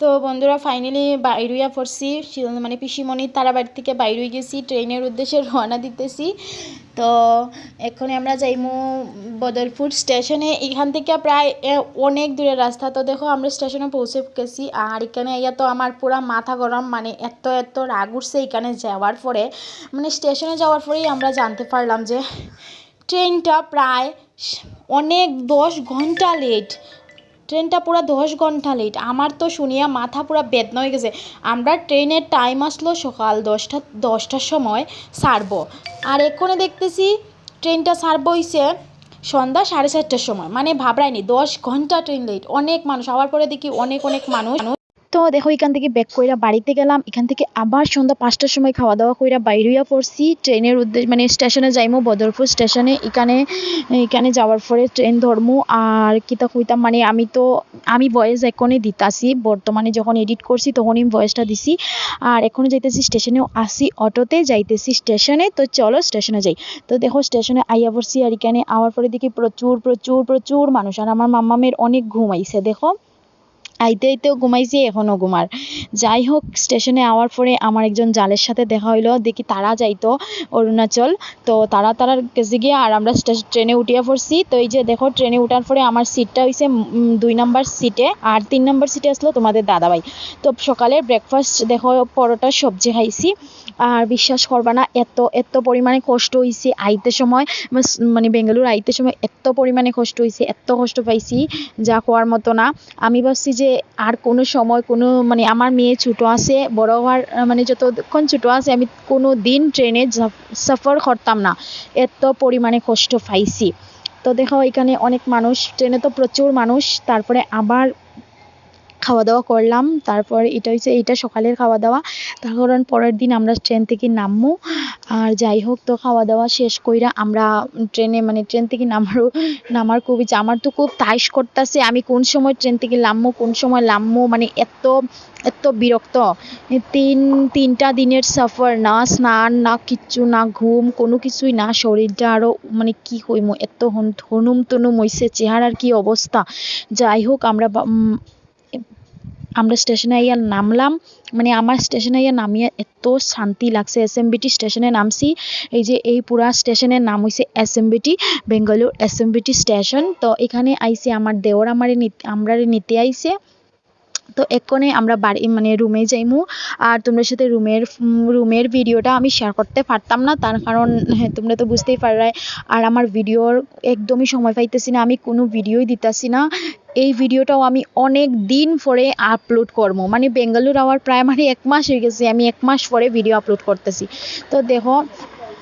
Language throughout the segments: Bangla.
তো বন্ধুরা ফাইনালি বাইরুইয়া পড়ছি। মানে পিসিমণির তারা বাড়ি থেকে বাইর হয়ে গেছি, ট্রেনের উদ্দেশ্যে রওনা দিতেছি। তো এখন আমরা যাইমু বদরপুর স্টেশনে। এখান থেকে প্রায় অনেক দূরের রাস্তা। তো দেখো, আমরা স্টেশনে পৌঁছে গেছি। আর এখানে ইয়া তো আমার পুরা মাথা গরম মানে এত এত রাগ উঠছে এখানে যাওয়ার পরে। মানে স্টেশনে যাওয়ার পরেই আমরা জানতে পারলাম যে, ট্রেনটা প্রায় অনেক দশ ঘণ্টা লেট ট্রেনটা পুরো দশ ঘণ্টা লেট আমার তো শুনিয়া মাথা পুরো বেদনা হয়ে গেছে। আমরা ট্রেনের টাইম আসলো সকাল দশটা, দশটার সময় ছাড়বো আর এক্ষণে দেখতেছি ট্রেনটা ছাড়বো হইছে সন্ধ্যা সাড়ে চারটার সময়। মানে ভাবরাইনি, দশ ঘণ্টা ট্রেন লেট অনেক মানুষ, আবার পরে দেখি অনেক অনেক মানুষ তো দেখো, এখান থেকে ব্যাক কইরা বাড়িতে গেলাম। এখান থেকে আবার সন্ধ্যা পাঁচটার সময় খাওয়া দাওয়া কইরা বাইর হইয়া পড়ছি। ট্রেনের উদ্দেশ্যে মানে স্টেশনে যাইমু, বদরপুর স্টেশনে। এখানে এখানে যাওয়ার পরে ট্রেন ধরমু। আর কিতা কইতাম মানে আমি তো, আমি ভয়েস এখনই দিতাছি। বর্তমানে যখন এডিট করছি, তখনই ভয়েসটা দিছি। আর এখন যাইতেছি স্টেশনেও আসি অটোতে। যাইতেছি স্টেশনে, তো চলো স্টেশনে যাই। তো দেখো, স্টেশনে আইয়া পড়ছি। আর এখানে আওয়ার পরে দেখি প্রচুর প্রচুর প্রচুর মানুষ। আর আমার মাম্মামের অনেক ঘুম আইছে, দেখো। আইতে আইতেও ঘুমাইছি এখনও ঘুমার। যাই হোক স্টেশনে আওয়ার পরে আমার একজন জালের সাথে দেখা হইল দেখি তারা যাইতো অরুণাচল। তো তারা তারার কাছে গিয়ে আর আমরা ট্রেনে উঠিয়া পড়ছি। তো এই যে দেখো ট্রেনে উঠার পরে আমার সিটটা উম, দুই নাম্বার সিটে আর তিন নাম্বার সিটে আসলো তোমাদের দাদাভাই। তো সকালে ব্রেকফাস্ট দেখো পরোটা সবজি খাইছি। আর বিশ্বাস করবা না এত এত পরিমাণে কষ্ট হইছে আইতে সময় মানে বেঙ্গালুরু আইতে সময় এত পরিমাণে কষ্ট হইছে এত কষ্ট পাইছি যা কোয়ার মতো না। আমি ভাবছি যে আর কোনো সময় কোনো মানে আমার মেয়ে ছোটো আছে, বড় হওয়ার মানে যতক্ষণ ছোটো আছে আমি কোনো দিন ট্রেনে সফর করতাম না। এত পরিমাণে কষ্ট পাইছি। তো দেখো, এখানে অনেক মানুষ, ট্রেনে তো প্রচুর মানুষ, তারপরে আবার খাওয়া দাওয়া করলাম। তারপর এটা হচ্ছে এটা সকালের খাওয়া দাওয়া। তার পরের দিন আমরা ট্রেন থেকে নামবো। আর যাই হোক তো খাওয়া দাওয়া শেষ কইরা আমরা ট্রেনে মানে ট্রেন থেকে নামারও, নামার খুব ইচ্ছা। আমার তো খুব তাইশ করতেছে আমি কোন সময় ট্রেন থেকে নামবো, কোন সময় নামবো মানে এত এত বিরক্ত। তিন, তিনটা দিনের সফর না স্নান, না কিচ্ছু, না ঘুম, কোনো কিছুই না। শরীরটা আরও মানে কি কইমো, এত হন- হনুম তনুম হইছে, চেহারার কি অবস্থা? যাই হোক আমরা আমরা স্টেশনে আইয়া নামলাম। মানে আমার স্টেশনে আইয়া নামিয়ে এত শান্তি লাগছে। এস এম বিটি স্টেশনে নামছি। এই যে এই পুরা স্টেশনের নাম হইছে S M VT Bengaluru S M VT station তো এখানে আইছে আমার দেওর আমারে নিতে আমরারে নিতে আইছে তো এক্ষণে আমরা বাড়ি মানে রুমে যাইমু। আর তোমাদের সাথে রুমের রুমের ভিডিওটা আমি শেয়ার করতে পারতাম না। তার কারণ হ্যাঁ তোমরা তো বুঝতেই পারলাই আর আমার ভিডিওর একদমই সময় পাইতেছি না। আমি কোনো ভিডিওই দিতেছি না। এই ভিডিওটাও আমি অনেক দিন পরে আপলোড করব। মানে বেঙ্গালুর আওয়ার প্রায় মানে এক মাস হয়ে গেছে, আমি এক মাস পরে ভিডিও আপলোড করতেছি। তো দেখো,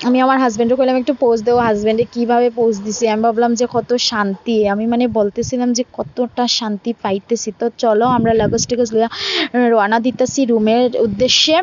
আমি আমার হাজব্যান্ডকে কইলাম একটু পোজ দেবো হাজব্যান্ডে কীভাবে পোজ দিছে? আমি ভাবলাম যে, কত শান্তি। আমি মানে বলতেছিলাম যে, কতটা শান্তি পাইতেছি? তো চলো, আমরা লাগেজ টেগেজ রওনা দিতেছি রুমের উদ্দেশ্যে।